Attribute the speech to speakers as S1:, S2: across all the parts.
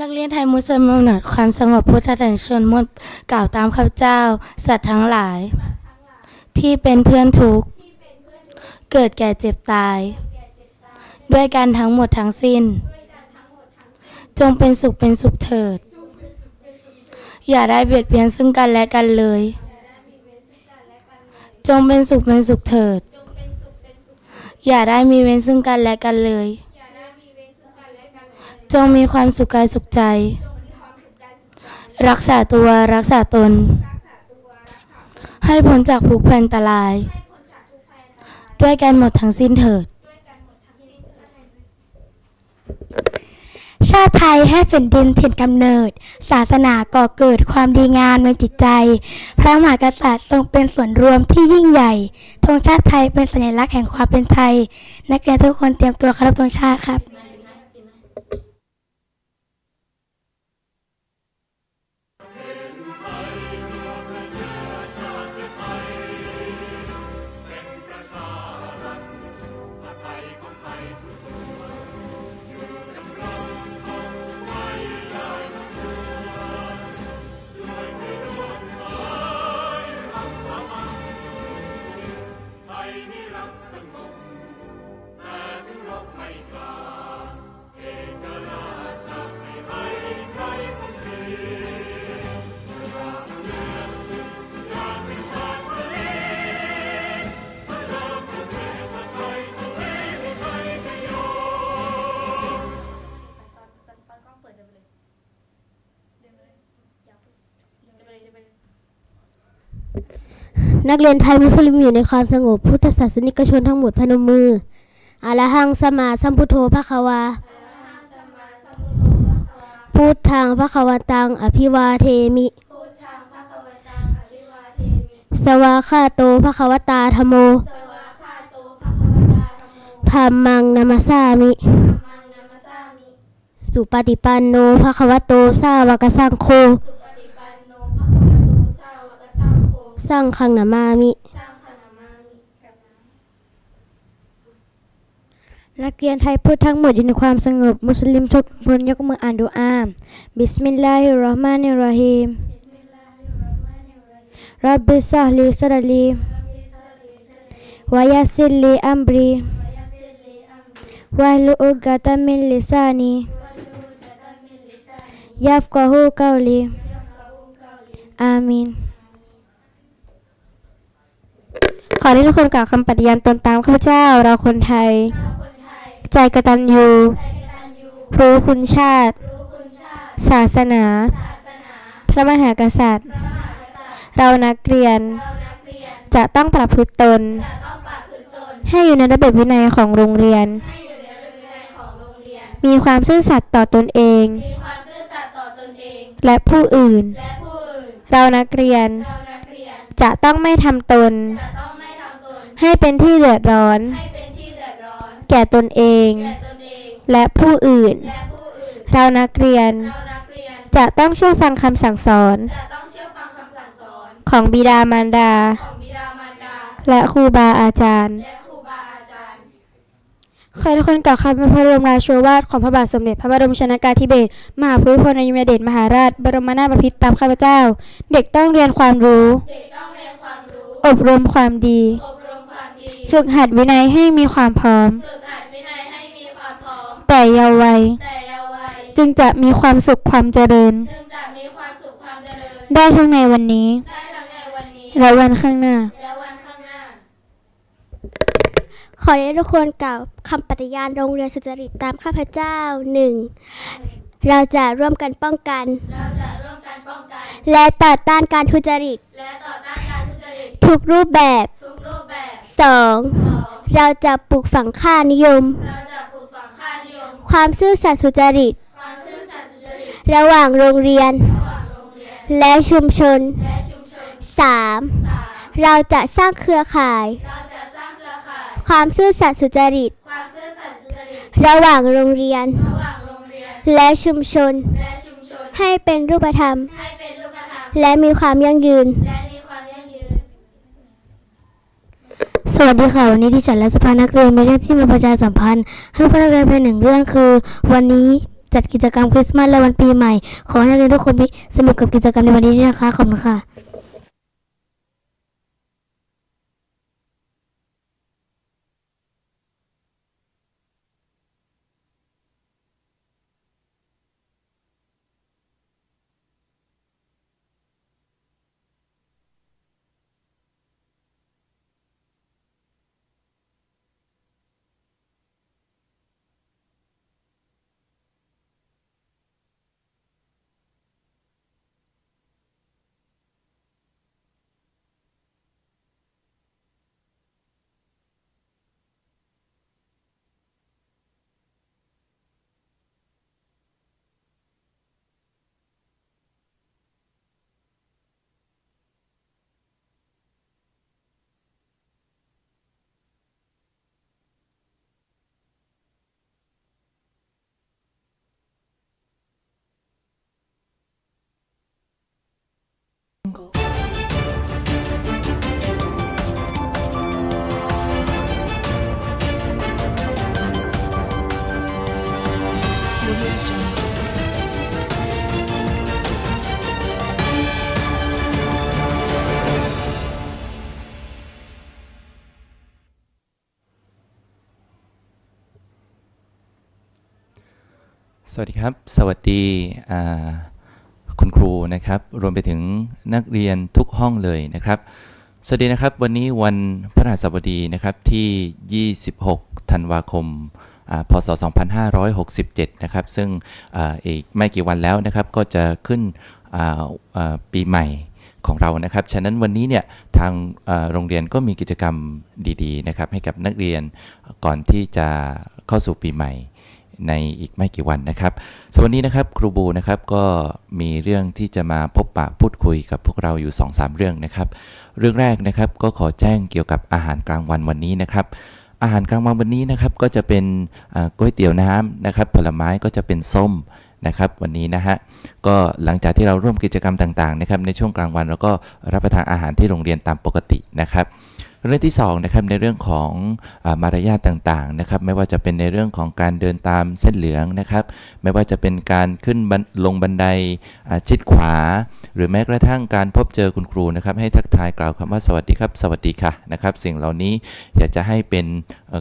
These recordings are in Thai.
S1: นักเรียนไทยมุสลิมกำหนดความสงบพุทธแห่งชนมดกล่าวตามข้าพเจ้า สัตว์ทั้งหลาย ที่เป็นเพื่อนทุกข์ เกิดแก่เจ็บตาย ด้วยกันทั้งหมดทั้งสิ้น จงเป็นสุขเป็นสุขเถิด อย่าได้เบียดเบียนซึ่งกันและกันเลย จงเป็นสุขเป็นสุขเถิด อย่าได้มีเว้นซึ่งกันและกันเลย จงมีความสุขกายสุขใจ รักษาตัวรักษาตน ให้พ้นจากภูกแผ่นตราย ด้วยกันหมดทั้งสิ้นเถิด
S2: ชาติไทยให้แผ่นดินถิ่นกำเนิด ศาสนาก่อเกิดความดีงามในจิตใจ พระมหากษัตริย์ทรงเป็นส่วนรวมที่ยิ่งใหญ่ธงชาติไทยเป็นสัญลักษณ์แห่งความเป็นไทย นักเรียนทุกคนเตรียมตัวเคารพธงชาติครับ
S3: นักเรียนไทยมุสลิมอยู่ในความสงบพุทธศาสนิกชนทั้งหมดพนมมืออะระหังสมมาสัมพุทโธภะคะวาพุทธังภะคะวันตังอภิวาเทมิ สวาคาโตภะคะวตาธรรมโมธรรมังนามาสามิ สุปฏิปันโนภะคะวะโตสาวกสังโฆ สร้างคังนามามิ นักเรียนไทยพูดทั้งหมดอยู่ในความสงบ มุสลิมทุกคนยกมืออ่านดูอาบิสมิลลาฮิรเราะห์มานิรเราะฮีมรับบิสซาฮลีซะดรลีวายาซิลลีอัมบรีวะฮลุอุกะตะมินลิซานียัฟกะฮูกาวลีอามีน ขอให้ทุกคนกล่าวคำปฏิญาณตนตามข้าพเจ้าเราคนไทย ใจกตัญญูรู้คุณชาติ ศาสนา พระมหากษัตริย์ เรานักเรียน จะต้องประพฤติตน ให้อยู่ในระเบียบวินัยของโรงเรียน มีความซื่อสัตย์ต่อตนเอง และผู้อื่น เรานักเรียนจะต้องไม่ทำตน ให้เป็นที่เดือดร้อน แก่ตนเอง และผู้อื่น เรานักเรียน จะต้องเชื่อฟังคำสั่งสอน ของบิดามารดา และครูบาอาจารย์ขอให้ทุกคนกล่าวคำพระบรมราโชวาทของพระบาทสมเด็จพระบรมชนากาธิเบศรมหาภูมิพลอดุลยเดชมหาราช บรมนาถบพิตรตามข้าพเจ้า เด็กต้องเรียนความรู้ อบรมความดี ฝึกหัดวินัยให้มีความพร้อม แต่เยาว์วัยจึงจะมีความสุขความเจริญ ได้ทั้งในวันนี้และวันข้างหน้า
S2: ขอให้ทุกคนกล่าวคำปฏิญาณโรงเรียนสุจริตตามข้าพเจ้าหนึ่งเราจะร่วมกันป้องกันและต่อต้านการทุจริต ทุกรูปแบบ สองเราจะปลูกฝังค่านิยม ความซื่อสัตย์สุจริตระหว่างโรงเรียน และชุมชน 3. เราจะสร้างเครือข่าย ความซื่อสัตย์สุจริตระหว่างโรงเรียน และชุมชนให้เป็นรูปธรรม และมีความยั่งยืน
S3: ส วัสดีค่ะวันนี้ที่ฉันและสภานักเรียนมีเรื่องที่มาประชาสัมพันธ์ ให้พนักเรียนเป็นหนึ่งเรื่องคือ วันนี้
S2: จัดกิจกรรมคริสต์มาสและวันปีใหม่ ขอให้นักเรียนทุกคนมีสนุกกับกิจกรรมในวันนี้ด้วยนะคะขอบคุณค่ะ
S4: สวัสดีครับ สวัสดีคุณครูนะครับ รวมไปถึงนักเรียนทุกห้องเลยนะครับ สวัสดีนะครับ วันนี้วันพฤหัสบดีนะครับที่ 26 ธันวาคมอ่าพศ 2567 นะครับ ซึ่งอ,อีกไม่กี่วันแล้วนะครับ ก็จะขึ้นปีใหม่ของเรานะครับ ฉะนั้นวันนี้เนี่ยทางโรงเรียนก็มีกิจกรรมดีๆนะครับให้กับนักเรียนก่อนที่จะเข้าสู่ปีใหม่ ในอีกไม่กี่วันนะครับสำหรับวันนี้นะครับครูบูนะครับก็มีเรื่องที่จะมาพบปะพูดคุยกับพวกเราอยู่ 2-3 เรื่องนะครับ เรื่องแรกนะครับก็ขอแจ้งเกี่ยวกับอาหารกลางวันวันนี้นะครับ อาหารกลางวันวันนี้นะครับก็จะเป็นก๋วยเตี๋ยวน้ำนะครับ ผลไม้ก็จะเป็นส้มนะครับวันนี้นะฮะก็หลังจากที่เราร่วมกิจกรรมต่างๆนะครับในช่วงกลางวันเราก็รับประทานอาหารที่โรงเรียนตามปกตินะครับ เรื่องที่2นะครับในเรื่องของอมารยาทต่างๆนะครับไม่ว่าจะเป็นในเรื่องของการเดินตามเส้นเหลืองนะครับไม่ว่าจะเป็นการขึ้นนลงบันไดชิดขวา หรือแม้กระทั่งการพบเจอคุณครูนะครับให้ทักทายกล่าวคำว่าสวัสดีครับ สวัสดีค่ะนะครับสิ่งเหล่านี้อยากจะให้เป็น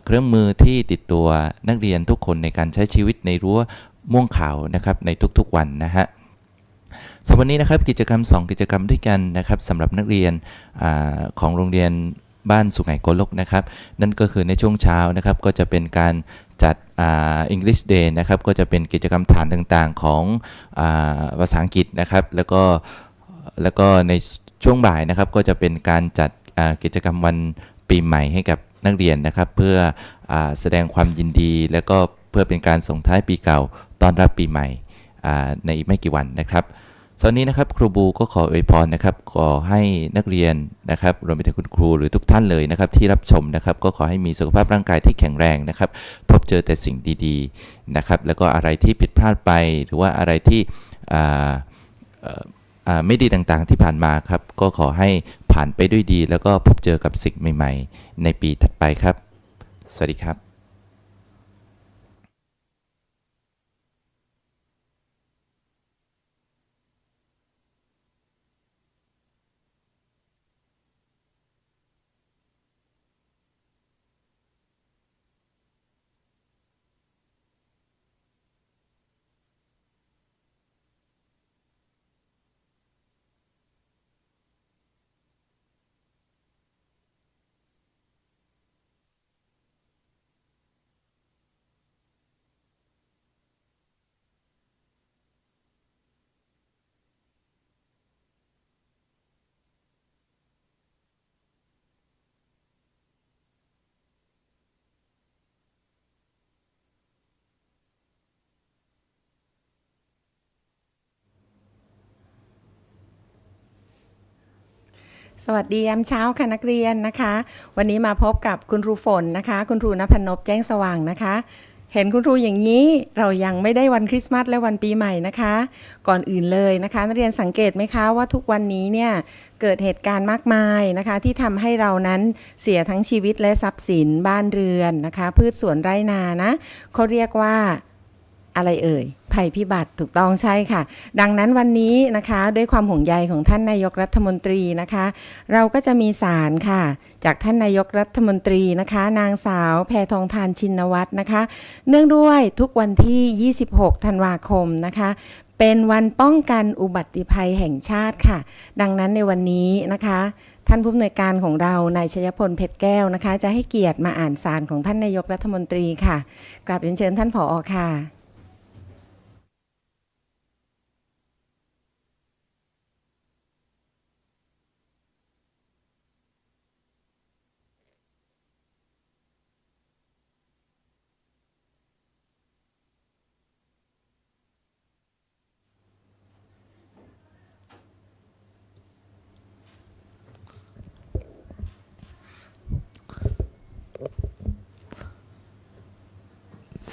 S4: เครื่องมือที่ติดตัวนักเรียนทุกคนในการใช้ชีวิตในรั้วม่วงขาวนะครับในทุกๆวันนะฮะสำหรับวันนี้นะครับกิจกรรม 2 กิจกรรมด้วยกันนะครับสำหรับนักเรียนอของโรงเรียน บ้านสุไหงโกลกนะครับ นั่นก็คือในช่วงเช้านะครับก็จะเป็นการจัดอ่า English Day นะครับก็จะเป็นกิจกรรมฐานต่างๆของอาภาษาอังกฤษนะครับแล้วก็แล้วก็ในช่วงบ่ายนะครับก็จะเป็นการจัดอ่ากิจกรรมวันปีใหม่ให้กับนักเรียนนะครับ เพื่ออาแสดงความยินดี แล้วก็เพื่อเป็นการส่งท้ายปีเก่าต้อนรับปีใหม่อ่าในอีกไม่กี่วันนะครับ ตอนนี้นะครับครูบูก็ขออวยพรนะครับขอให้นักเรียนนะครับรวมไปถึงคุณครูหรือทุกท่านเลยนะครับที่รับชมนะครับก็ขอให้มีสุขภาพร่างกายที่แข็งแรงนะครับ พบเจอแต่สิ่งดีๆนะครับแล้วก็อะไรที่ผิดพลาดไป หรือว่าอะไรที่ไม่ดีต่างๆที่ผ่านมาครับก็ขอให้ผ่านไปด้วยดี แล้วก็พบเจอกับสิ่งใหม่ ๆ ในปีถัดไปครับ สวัสดีครับ
S5: สวัสดียามเช้าค่ะนักเรียนนะคะ วันนี้มาพบกับคุณครูฝนนะคะ คุณครูนภพนพแจ้งสว่างนะคะ เห็นคุณครูอย่างนี้เรายังไม่ได้วันคริสต์มาสและวันปีใหม่นะคะ ก่อนอื่นเลยนะคะ นักเรียนสังเกตไหมคะว่าทุกวันนี้เนี่ยเกิดเหตุการณ์มากมายนะคะ ที่ทำให้เรานั้นเสียทั้งชีวิตและทรัพย์สินบ้านเรือนนะคะ พืชสวนไร่นานะเขาเรียกว่า อะไรเอ่ย ภัยพิบัติถูกต้องใช่ค่ะ ดังนั้นวันนี้นะคะ ด้วยความห่วงใยของท่านนายกรัฐมนตรีนะคะ เราก็จะมีสารค่ะ จากท่านนายกรัฐมนตรีนะคะ นางสาวแพทองทานชินวัตรนะคะ เนื่องด้วยทุกวันที่ 26 ธันวาคมนะคะเป็นวันป้องกันอุบัติภัยแห่งชาติค่ะ ดังนั้นในวันนี้นะคะ ท่านผู้อำนวยการของเรา นายชยพลเพชรแก้วนะคะ จะให้เกียรติมาอ่านสารของท่านนายกรัฐมนตรีค่ะ กราบเรียนเชิญท่านผออค่ะ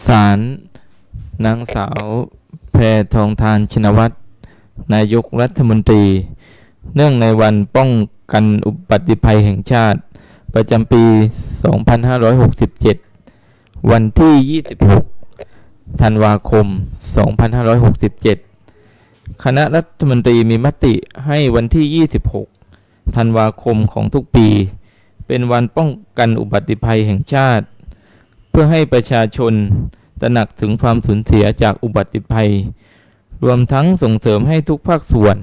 S6: ศาลนางสาวแพทองทานชินวัตรนายกรัฐมนตรี เนื่องในวันป้องกันอุบัติภัยแห่งชาติ ประจำปี 2567 วันที่ 26 ธันวาคม 2567 คณะรัฐมนตรีมีมติให้วันที่ 26 ธันวาคมของทุกปี เป็นวันป้องกันอุบัติภัยแห่งชาติ พื่อให้ประชาชนตระหนักถึงความสูญเสียจากอุบัติภัย รวมทั้งส่งเสริมให้ทุกภาคส่วน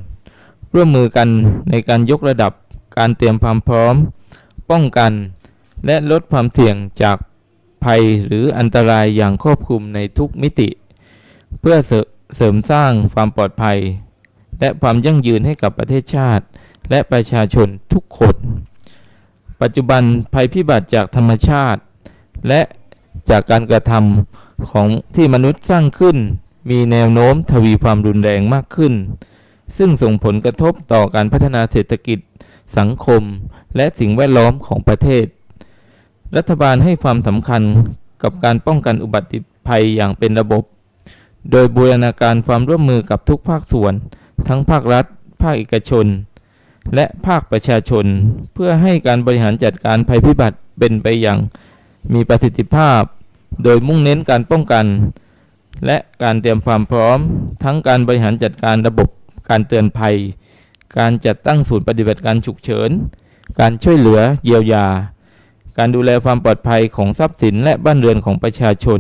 S6: ร่วมมือกันในการยกระดับการเตรียมความพร้อม ป้องกัน และลดความเสี่ยงจากภัยหรืออันตรายอย่างครอบคลุมในทุกมิติ เพื่อเสริเสริมสร้างความปลอดภัย และความยั่งยืนให้กับประเทศชาติ และประชาชนทุกคน ปัจจุบันภัยพิบัติจากธรรมชาติ และ จากการกระทำของที่มนุษย์สร้างขึ้น มีแนวโน้มทวีความรุนแรงมากขึ้น ซึ่งส่งผลกระทบต่อการพัฒนาเศรษฐกิจ สังคม และสิ่งแวดล้อมของประเทศ รัฐบาลให้ความสำคัญกับการป้องกันอุบัติภัยอย่างเป็นระบบ โดยบูรณาการความร่วมมือกับทุกภาคส่วน ทั้งภาครัฐ ภาคเอกชน และภาคประชาชน เพื่อให้การบริหารจัดการภัยพิบัติเป็นไปอย่าง มีประสิทธิภาพ โดยมุ่งเน้นการป้องกัน และการเตรียมความพร้อม ทั้งการบริหารจัดการระบบการเตือนภัย การจัดตั้งศูนย์ปฏิบัติการฉุกเฉิน การช่วยเหลือเยียวยา การดูแลความปลอดภัยของทรัพย์สินและบ้านเรือนของประชาชน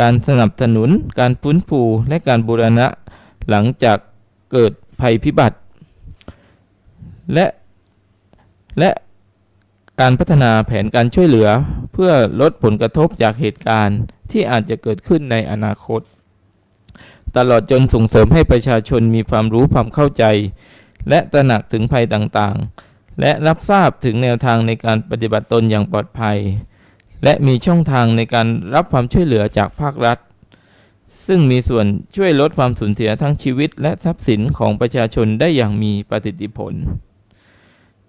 S6: การสนับสนุน การฟื้นฟูและการบูรณะ หลังจากเกิดภัยพิบัติ และและ การพัฒนาแผนการช่วยเหลือ เพื่อลดผลกระทบจากเหตุการณ์ที่อาจจะเกิดขึ้นในอนาคต ตลอดจนส่งเสริมให้ประชาชนมีความรู้ความเข้าใจ และตระหนักถึงภัยต่างๆ และรับทราบถึงแนวทางในการปฏิบัติตนอย่างปลอดภัย และมีช่องทางในการรับความช่วยเหลือจากภาครัฐ ซึ่งมีส่วนช่วยลดความสูญเสียทั้งชีวิต และทรัพย์สินของประชาชนได้อย่างมีประสิทธิผล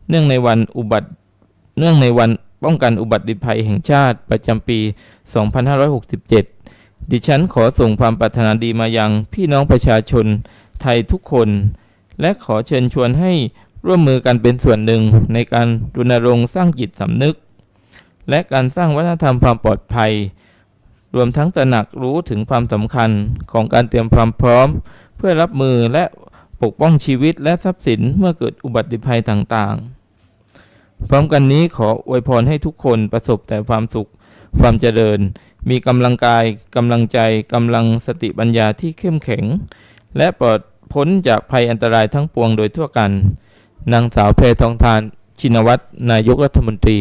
S6: เนื่องในวันอุบัติ เนื่องในวันป้องกันอุบัติภัยแห่งชาติประจำปี 2567 ดิฉันขอส่งความปรารถนาดีมายังพี่น้องประชาชนไทยทุกคน และขอเชิญชวนให้ร่วมมือกันเป็นส่วนหนึ่งในการรณรงค์สร้างจิตสำนึก และการสร้างวัฒนธรรมความปลอดภัย รวมทั้งตระหนักรู้ถึงความสำคัญของการเตรียมความพร้อม เพื่อรับมือและปกป้องชีวิตและทรัพย์สินเมื่อเกิดอุบัติภัยต่างๆ พร้อมกันนี้ขออวยพรให้ทุกคนประสบแต่ความสุข ความเจริญ มีกำลังกายกำลังใจกำลังสติปัญญาที่เข้มแข็ง และปลอดพ้นจากภัยอันตรายทั้งปวงโดยทั่วกัน นางสาวเพทองทานชินวัตรนายกรัฐมนตรี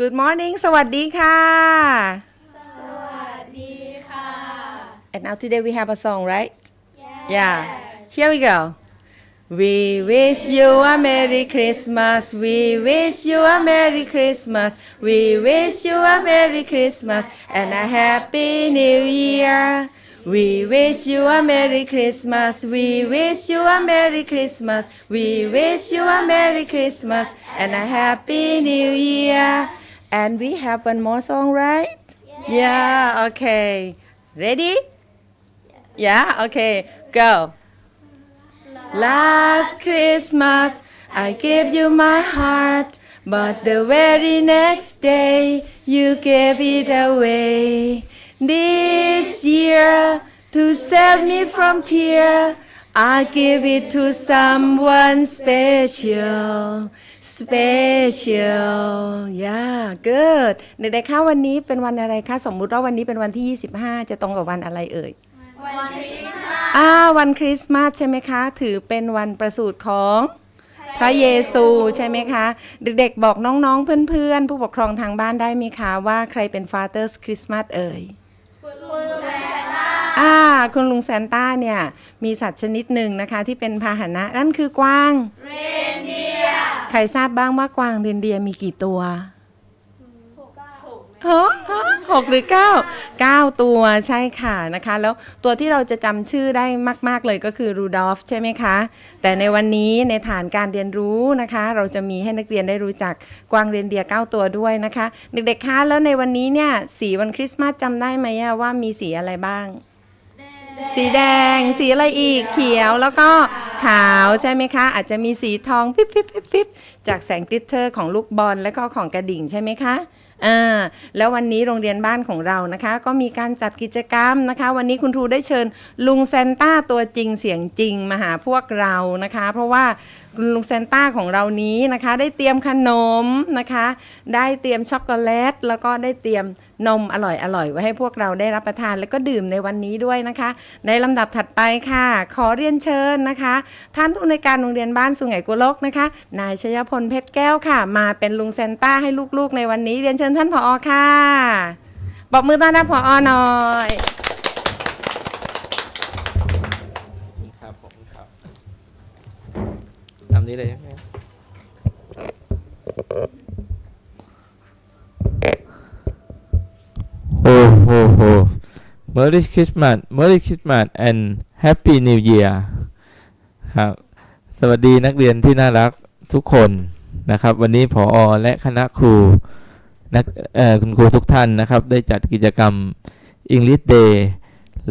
S5: Good morning สวัสดีค่ะ And now today we have a song right? Yeah. Here we go. We wish you a Merry Christmas. We wish you a Merry Christmas. We wish you a Merry Christmas and a Happy New Year. We wish you a Merry Christmas. We wish you a Merry Christmas. We wish you a Merry Christmas and a Happy New Year. And we have one more song, right? Yeah, okay. Ready? Yeah, okay. Go. Last Christmas, I gave you my heart, but the very next day, you gave it away. This year, to save me from tear, I give it to someone special. Special yeah good เด็กๆคะวันนี้เป็นวันอะไรคะสมมุติว่าวันนี้เป็นวันที่ 25 จะตรงกับวันอะไรเอ่ยอ่าวันคริสต์มาสใช่ไหมคะ ถือเป็นวันประสูติของพระเยซูใช่ไหมคะ เด็กๆบอกน้องๆ เพื่อนๆ ผู้ปกครองทางบ้านได้ไหมคะ ว่าใครเป็น Father's Christmas เอ่ย อ่าคุณลุงแซนต้าเนี่ย มีสัตว์ชนิดหนึ่งนะคะที่เป็นพาหนะ นั่นคือกวาง เรนเดียใครทราบบ้างว่ากวางเรนเดียมีกี่ตัวฮะฮะหกหรือเก้าเก้าตัวใช่ค่ะนะคะ แล้วตัวที่เราจะจำชื่อได้มาก ๆ เลยก็คือรูดอฟใช่ไหมคะ แต่ในวันนี้ในฐานการเรียนรู้นะคะ เราจะมีให้นักเรียนได้รู้จักกวางเรนเดียร์เก้าตัวด้วยนะคะ เด็กๆคะแล้วในวันนี้เนี่ยสีวันคริสต์มาสจำได้ไหมอะว่ามีสีอะไรบ้าง สีแดง สีอะไรอีกเขียวแล้วก็ขาวใช่ไหมคะ อาจจะมีสีทองปิ๊บปิ๊บปิ๊บปิ๊บจากแสงกลิตเตอร์ของลูกบอลและก็ของกระดิ่งใช่ไหมคะอ่าแล้ววันนี้โรงเรียนบ้านของเรานะคะ ก็มีการจัดกิจกรรมนะคะ วันนี้คุณครูได้เชิญลุงเซนต้าตัวจริงเสียงจริงมาหาพวกเรานะคะ เพราะว่า คุณลุงเซนต้าของเรานี้นะคะ ได้เตรียมขนมนะคะ ได้เตรียมช็อกโกแลต แล้วก็ได้เตรียมนมอร่อยอร่อยๆไว้ให้พวกเราได้รับประทานแล้วก็ดื่มในวันนี้ด้วยนะคะ ในลำดับถัดไปค่ะ ขอเรียนเชิญนะคะ ท่านผู้ในการโรงเรียนบ้านสุไหงกุลกนะคะ นายชยพลเพชรแก้วค่ะ มาเป็นลุงเซนต้าให้ลูกๆ ในวันนี้เรียนเชิญท่านผอค่ะบอกมือต้อนรับผอหน่อย
S6: ครับผมครับ ทำนี้เลยโอ้โหโห Merry Christmas Merry Christmas and Happy New Year ครับ สวัสดีนักเรียนที่น่ารักทุกคนนะครับ วันนี้ผออและคณะครูนักคุณครูทุกท่านนะครับ ได้จัดกิจกรรม English Day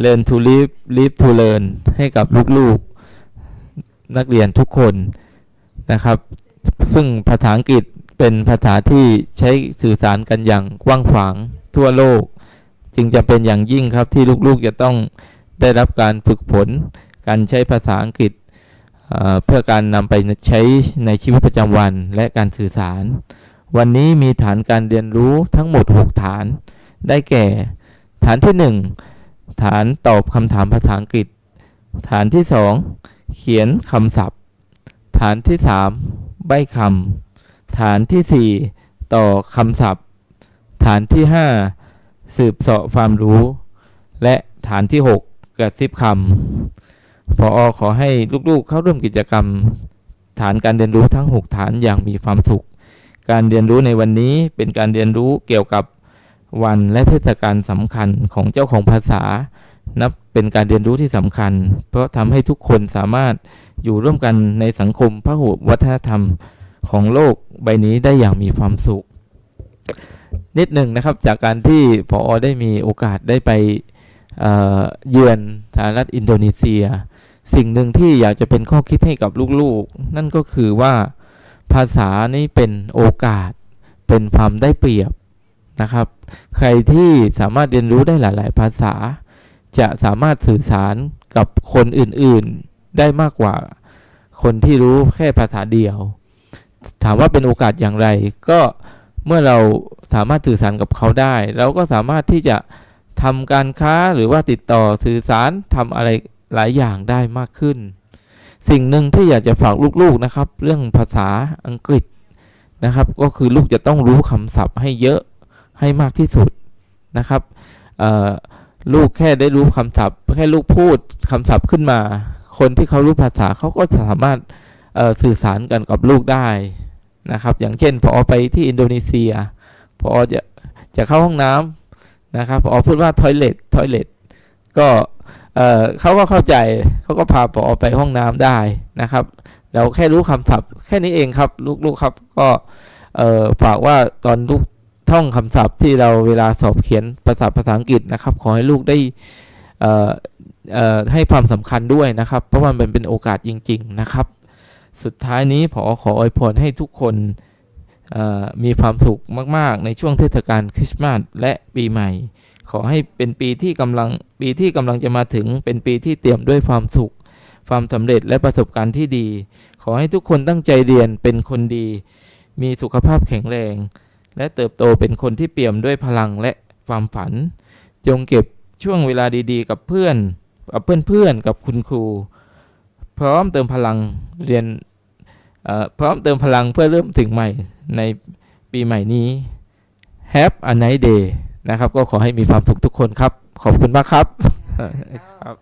S6: Learn to Live Live to Learn ให้กับลูกๆ นักเรียนทุกคน นะครับ ซึ่งภาษาอังกฤษเป็นภาษาที่ใช้สื่อสารกันอย่างกว้างขวางทั่วโลก จึงจะเป็นอย่างยิ่งครับที่ลูกๆจะต้องได้รับการฝึกฝนการใช้ภาษาอังกฤษเอ่อเพื่อการนำไปใช้ในชีวิตประจำวันและการสื่อสาร วันนี้มีฐานการเรียนรู้ทั้งหมด 6 ฐาน ได้แก่ ฐานที่ 1 ฐานตอบคำถามภาษาอังกฤษ ฐานที่ 2 เขียนคำศัพท์ ฐานที่ 3 ใบคำฐานที่ 4 ต่อคำศัพท์ ฐานที่ 5 สืบเสาะความรู้ และฐานที่ 6 กระซิบคำพออขอให้ลูกๆเข้าร่วมกิจกรรม ฐานการเรียนรู้ทั้ง 6 ฐานอย่างมีความสุข การเรียนรู้ในวันนี้เป็นการเรียนรู้เกี่ยวกับวันและเทศกาลสำคัญของเจ้าของภาษา นับเป็นการเรียนรู้ที่สำคัญ เพราะทำให้ทุกคนสามารถอยู่ร่วมกันในสังคมพหุวัฒนธรรมของโลกใบนี้ได้อย่างมีความสุข นิดหนึ่งนะครับจากการที่พออได้มีโอกาสได้ไปเเยือนสหรัฐอินโดนีเซีย สิ่งหนึ่งที่อยากจะเป็นข้อคิดให้กับลูกๆ นั่นก็คือว่าภาษานี้เป็นโอกาส เป็นความได้เปรียบนะครับ ใครที่สามารถเรียนรู้ได้หลาย ๆ ภาษา จะสามารถสื่อสารกับคนอื่นๆ ได้มากกว่าคนที่รู้แค่ภาษาเดียว ถามว่าเป็นโอกาสอย่างไร ก็เมื่อเราสามารถสื่อสารกับเขาได้ เราก็สามารถที่จะทำการค้าหรือว่าติดต่อสื่อสารทำอะไรหลายอย่างได้มากขึ้น สิ่งหนึ่งที่อยากจะฝากลูกๆนะครับ เรื่องภาษาอังกฤษนะครับ ก็คือลูกจะต้องรู้คำศัพท์ให้เยอะให้มากที่สุดนะครับ ลูกแค่ได้รู้คำศัพท์ แค่ลูกพูดคำศัพท์ขึ้นมา คนที่เขารู้ภาษาเขาก็สามารถสื่อสารกันกับลูกได้นะครับ อย่างเช่นพอไปที่อินโดนีเซียพอจะจะเข้าห้องน้ำนะครับพอพูดว่า toilet toilet ก็เเขาก็เข้าใจเขาก็พาพอไปห้องน้ำได้นะครับ เราแค่รู้คำศัพท์ แค่นี้เองครับลูกๆครับก็ฝากว่าตอนลูก ท่องคำศัพท์ที่เราเวลาสอบเขียนภาษาภาษาอังกฤษนะครับ ขอให้ลูกได้ให้ความสำคัญด้วยนะครับ เพราะมันเป็นโอกาสจริง ๆ นะครับ สุดท้ายนี้ผอขออวยพรให้ทุกคนมีความสุขมาก ๆ ในช่วงเทศกาลคริสต์มาสและปีใหม่ ขอให้เป็นปีที่กำลังปีที่กำลังจะมาถึงเป็นปีที่เตรียมด้วยความสุข ความสำเร็จและประสบการณ์ที่ดี ขอให้ทุกคนตั้งใจเรียนเป็นคนดี มีสุขภาพแข็งแรง และเติบโตเป็นคนที่เปี่ยมด้วยพลังและความฝัน จงเก็บช่วงเวลาดีๆ กับเพื่อนกับเพื่อนๆกับคุณครู พร้อมเติมพลังเรียนเอ่อพร้อมเติมพลังเพื่อเริ่มถึงใหม่ในปีใหม่นี้ Have a nice day นะครับ ก็ขอให้มีความสุขทุกคนครับ ขอบคุณมากครับ ครับ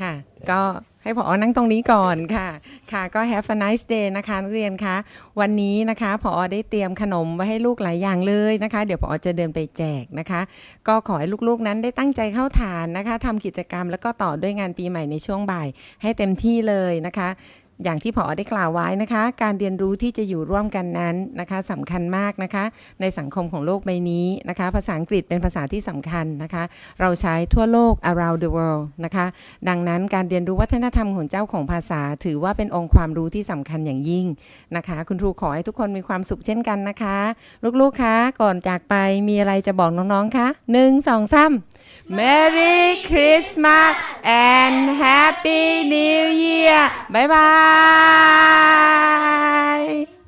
S5: ค่ะ ก็ให้พอนั่งตรงนี้ก่อนค่ะ ค่ะก็ have a nice day นะคะนักเรียนคะ วันนี้นะคะพอได้เตรียมขนมไว้ให้ลูกหลายอย่างเลยนะคะ เดี๋ยวพอจะเดินไปแจกนะคะ ก็ขอให้ลูกๆนั้นได้ตั้งใจเข้าฐานนะคะทำกิจกรรมแล้วก็ต่อด้วยงานปีใหม่ในช่วงบ่ายให้เต็มที่เลยนะคะ อย่างที่พอได้กล่าวไว้นะคะ การเรียนรู้ที่จะอยู่ร่วมกันนั้นนะคะสำคัญมากนะคะ ในสังคมของโลกใบนี้นะคะ ภาษาอังกฤษเป็นภาษาที่สำคัญนะคะ เราใช้ทั่วโลก around the world นะคะ ดังนั้นการเรียนรู้วัฒนธรรมของเจ้าของภาษา ถือว่าเป็นองค์ความรู้ที่สำคัญอย่างยิ่งนะคะ คุณครูขอให้ทุกคนมีความสุขเช่นกันนะคะ ลูกๆคะก่อนจากไปมีอะไรจะบอกน้องๆคะหนึ่งสองสาม Merry Christmas and Happy New Year บ๊ายบาย bye.